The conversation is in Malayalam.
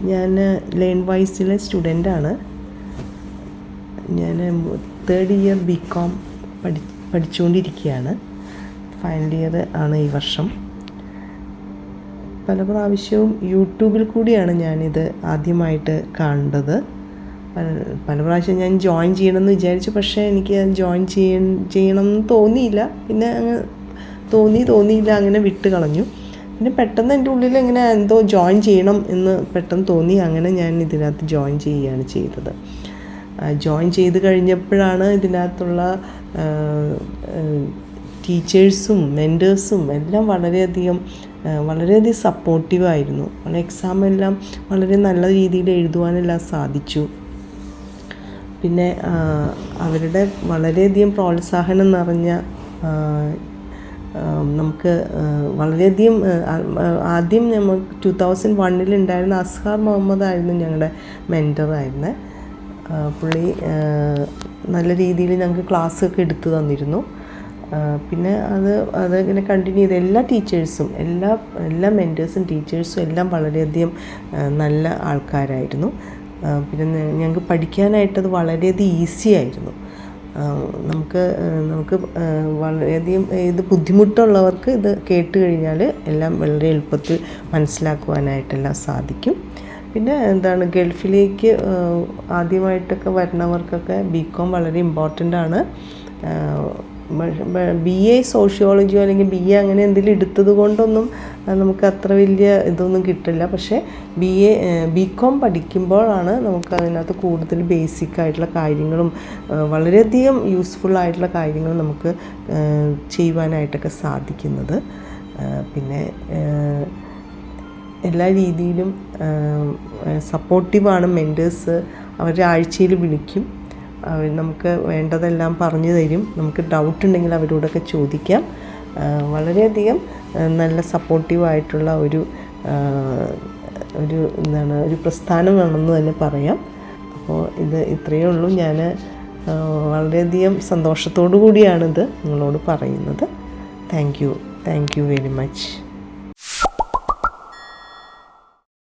ഞാൻ ലേൺ വൈസിലെ സ്റ്റുഡന്റാണ് ഞാൻ തേർഡ് ഇയർ ബി കോം പഠി പഠിച്ചുകൊണ്ടിരിക്കുകയാണ് ഫൈനൽ ഇയർ ആണ് ഈ വർഷം. പല പ്രാവശ്യവും യൂട്യൂബിൽ കൂടിയാണ് ഞാനിത് ആദ്യമായിട്ട് കണ്ടത്. പല പ്രാവശ്യം ഞാൻ ജോയിൻ ചെയ്യണമെന്ന് വിചാരിച്ചു പക്ഷേ എനിക്ക് ജോയിൻ ചെയ്യ ചെയ്യണം എന്ന് തോന്നിയില്ല. പിന്നെ അങ്ങ് തോന്നി തോന്നിയില്ല അങ്ങനെ വിട്ട് കളഞ്ഞു പിന്നെ പെട്ടെന്ന് എന്റെ ഉള്ളിൽ ഇങ്ങനെ എന്തോ ജോയിൻ ചെയ്യണം എന്ന് പെട്ടെന്ന് തോന്നി. അങ്ങനെ ഞാൻ ഇതിനകത്ത് ജോയിൻ ചെയ്യുകയാണ് ചെയ്തത്. ജോയിൻ ചെയ്ത് കഴിഞ്ഞപ്പോഴാണ് ഇതിനകത്തുള്ള ടീച്ചേഴ്സും മെന്റേഴ്സും എല്ലാം വളരെയധികം വളരെയധികം സപ്പോർട്ടീവായിരുന്നു എക്സാം എല്ലാം വളരെ നല്ല രീതിയിൽ എഴുതുവാനെല്ലാം സാധിച്ചു. പിന്നെ അവരുടെ വളരെയധികം പ്രോത്സാഹനം നിറഞ്ഞ നമുക്ക് വളരെയധികം ആദ്യം നമുക്ക് ടു തൗസൻഡ് വണ്ണിൽ ഉണ്ടായിരുന്ന അസ്ഹാർ മുഹമ്മദ് ആയിരുന്നു ഞങ്ങളുടെ മെന്ററായിരുന്നത് പുള്ളി നല്ല രീതിയിൽ ഞങ്ങൾക്ക് ക്ലാസ്സൊക്കെ എടുത്തു തന്നിരുന്നു. പിന്നെ അത് അതിങ്ങനെ കണ്ടിന്യൂ ചെയ്ത് എല്ലാ ടീച്ചേഴ്സും എല്ലാ എല്ലാ മെന്റേഴ്സും ടീച്ചേഴ്സും എല്ലാം വളരെയധികം നല്ല ആൾക്കാരായിരുന്നു. പിന്നെ ഞങ്ങൾക്ക് പഠിക്കാനായിട്ടത് വളരെയധികം ഈസി ആയിരുന്നു. നമുക്ക് നമുക്ക് വളരെയധികം ഇത് ബുദ്ധിമുട്ടുള്ളവർക്ക് ഇത് കേട്ട് കഴിഞ്ഞാൽ എല്ലാം വളരെ എളുപ്പത്തിൽ മനസ്സിലാക്കുവാനായിട്ടെല്ലാം സാധിക്കും. പിന്നെ എന്താണ് ഗൾഫിലേക്ക് ആദ്യമായിട്ടൊക്കെ വരുന്നവർക്കൊക്കെ ബി കോം വളരെ ഇമ്പോർട്ടന്റ് ആണ് ബി എ സോഷ്യോളജിയോ അല്ലെങ്കിൽ ബി എ അങ്ങനെ എന്തെങ്കിലും എടുത്തത് കൊണ്ടൊന്നും നമുക്ക് അത്ര വലിയ ഇതൊന്നും കിട്ടില്ല. പക്ഷേ ബി എ ബി കോം പഠിക്കുമ്പോഴാണ് നമുക്ക് അതിനകത്ത് കൂടുതൽ ബേസിക് ആയിട്ടുള്ള കാര്യങ്ങളും വളരെയധികം യൂസ്ഫുൾ ആയിട്ടുള്ള കാര്യങ്ങളും നമുക്ക് ചെയ്യുവാനായിട്ടൊക്കെ സാധിക്കുന്നത്. പിന്നെ എല്ലാ രീതിയിലും സപ്പോർട്ടീവാണ് മെന്റേഴ്സ് അവർ ആഴ്ചയിൽ വിളിക്കും. നമുക്ക് വേണ്ടതെല്ലാം പറഞ്ഞു തരും. നമുക്ക് ഡൗട്ട് ഉണ്ടെങ്കിൽ അവരോടൊക്കെ ചോദിക്കാം. വളരെയധികം നല്ല സപ്പോർട്ടീവായിട്ടുള്ള ഒരു ഒരു എന്താണ് ഒരു പ്രസ്ഥാനമാണെന്ന് തന്നെ പറയാം. അപ്പോൾ ഇത് ഇത്രയേ ഉള്ളൂ. ഞാൻ വളരെയധികം സന്തോഷത്തോടു കൂടിയാണിത് നിങ്ങളോട് പറയുന്നത്. Thank you thank you very much